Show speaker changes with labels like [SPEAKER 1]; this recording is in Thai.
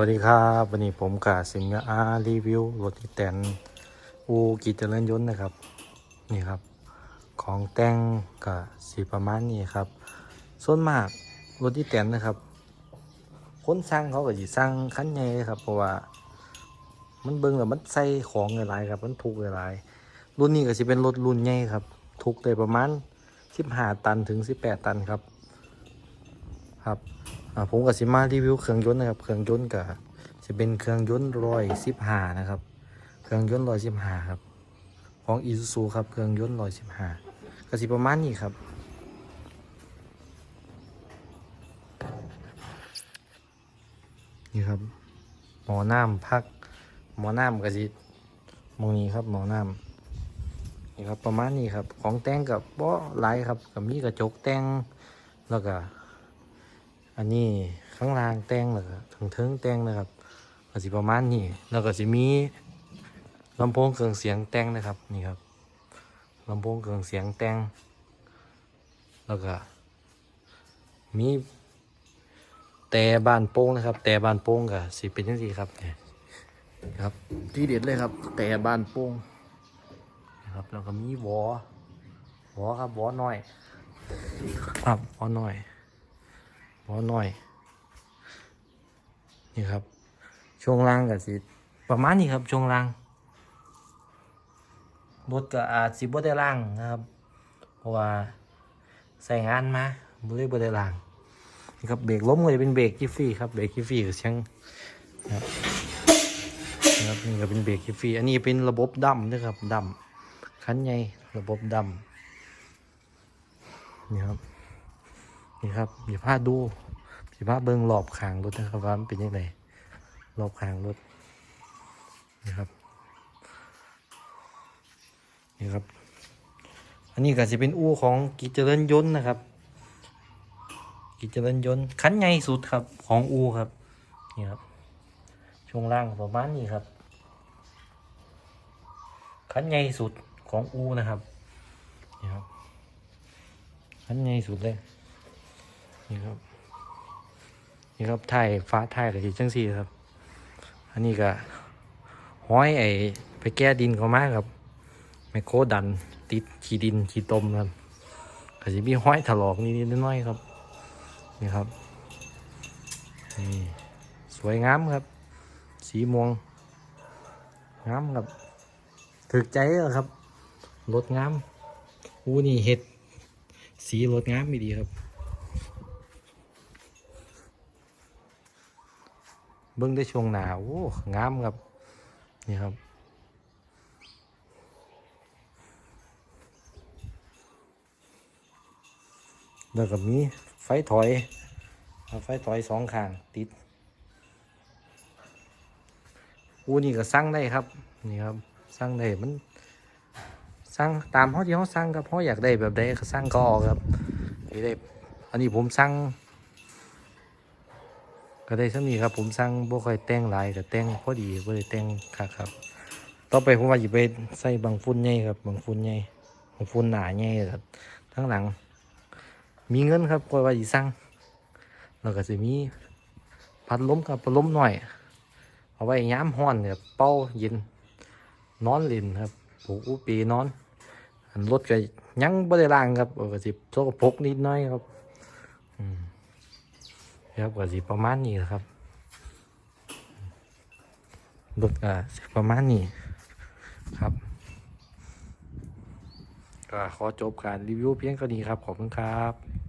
[SPEAKER 1] วัสดีครับวันนี้ผมกาสิงห์อารีวิวรถที่แต่นอูกิจเจริญยนต์นะครับ นี่ครับ ของแต่งกับสีประมาณนี้ครับ ส่วนมากรถที่แต่นนะครับคนสร้างเขาก็จะสร้างคันใหญ่เลยครับ เพราะว่า มันเบิ่งแล้วมันใส่ของหลายๆครับ มันทุกหลายๆรุ่นนี้ก็จะเป็นรถรุ่นใหญ่ครับ ทุกได้ประมาณ15ตันถึง18ตันครับ ครับ ผมกับสิมารีวิวเครื่องยนต์นะครับ เครื่องยนต์กับจะเป็นเครื่องยนต์ร้อยสิบห้านะครับ เครื่องยนต์ร้อยสิบห้าครับ ของอีซูซูครับ เครื่องยนต์ร้อยสิบห้าก็สิประมาณนี้ครับนี่ครับ หมอน้ำพัก หมอน้ำกระสิมองนี้ครับหมอน้ำนี่ครับประมาณนี้ครับ ของแต่งกับบาะไลครับกับมีกระจกแต่งแล้วก็ อันนี้ข้างล่างแต่งแล้วก็ถึงเทิงแต่งนะครับก็สิประมาณนี้แล้วก็สิมีลำโพงเครื่องเสียงแต่งนะครับนี่ครับลำโพงเครื่องเสียงแต่งแล้วก็มีแต่บานโป้งนะครับ แต่บานโป้งก็สิเป็นยังไงครับเนี่ยครับที่เด็ดเลยครับ แต่บานโป้งนะครับแล้วก็มีวอวอครับวอน้อยครับวอน้อย หมอหน่อย นี่ครับ ช่วงล่างกับสิประมาณนี้ครับ ช่วงล่างรถก็อาจสิบ่ได้ล่างนะครับ เพราะว่าใส่งานมาบ่ได้บ่ได้ล่างนี่ครับเบรกล้มก็จะเป็นเบรกจิฟฟี่ครับเบรกจิฟฟี่กับเชียงนะครับนี่ก็เป็นเบรกจิฟฟี่อันนี้เป็นระบบดำนะครับดำคันใหญ่ระบบดำนี่ครับ นี่ครับอย่าพลาดดูอย่าพลาเบิ้งรอบขางรถนะครับว่ามันเป็นยังไงรอบขางรถนี่ครับนี่ครับ อันนี้ก็จะเป็นอู้ของกิจเจริญยนต์นะครับ กิจเจริญยนต์คันใหญ่สุดครับของอูครับนี่ครับช่วงล่างประมาณนี้ครับคันใหญ่สุดของอูนะครับนี่ครับคันใหญ่สุดเลย นี่ครับ นี่ครับถ่ายฟ้าถ่ายกับสีจังสีครับ อันนี้ก็ห้อยไอ้ไปแก้ดินเขามากครับไมโครดันติดขี้ดินขี้ตมครับก็จะมีห้อยถลอกนิดๆน้อยๆครับ นี่ครับนี่สวยงามครับ สีม่วงงามครับถึกใจเหรอครับรถงามอู้นี่เห็ดสีรถงามไม่ดีครับ เบิ้งได้ช่วงหนาโอ้งามครับ นี่ครับ แล้วก็มีไฟถอยไฟถอยสองข้างติดอูนี่ก็สั่งได้ครับ นี่ครับสั่งได้มันสั่งตามเขาที่เขาสั่งครับเขาอยากได้แบบใดก็สั่งก็ออกครับนี่ได้อันนี้ผมสั่ง ก็ได้สักนี้ครับ ผมสั่งบ่ค่อยแต่งหลายก็แต่งพอดีบ่ได้แต่งคักครับ ต่อไปผมว่าจะไปใส่บางฝุ่นใหญ่ครับบางฝุ่นใหญ่บางฝุ่นหนาใหญ่ครับทั้งหลัง มีเงินครับก็ว่าสิสั่งแล้วก็สิมีพัดลมครับพัดลมหน่อย เอาไว้ย้ำห้อนครับเป่าเย็นนอนเล่นครับปลูกอุปีนอนอันรถก็ยังบ่ได้ล้างครับก็สิโซกปรกนิดหน้อยครับ อืม ครับก็สิประมาณนี้นะครับรถก็สิประมาณนี้ครับก็ขอจบการรีวิวเพียงเท่านี้ครับ ขอบคุณครับ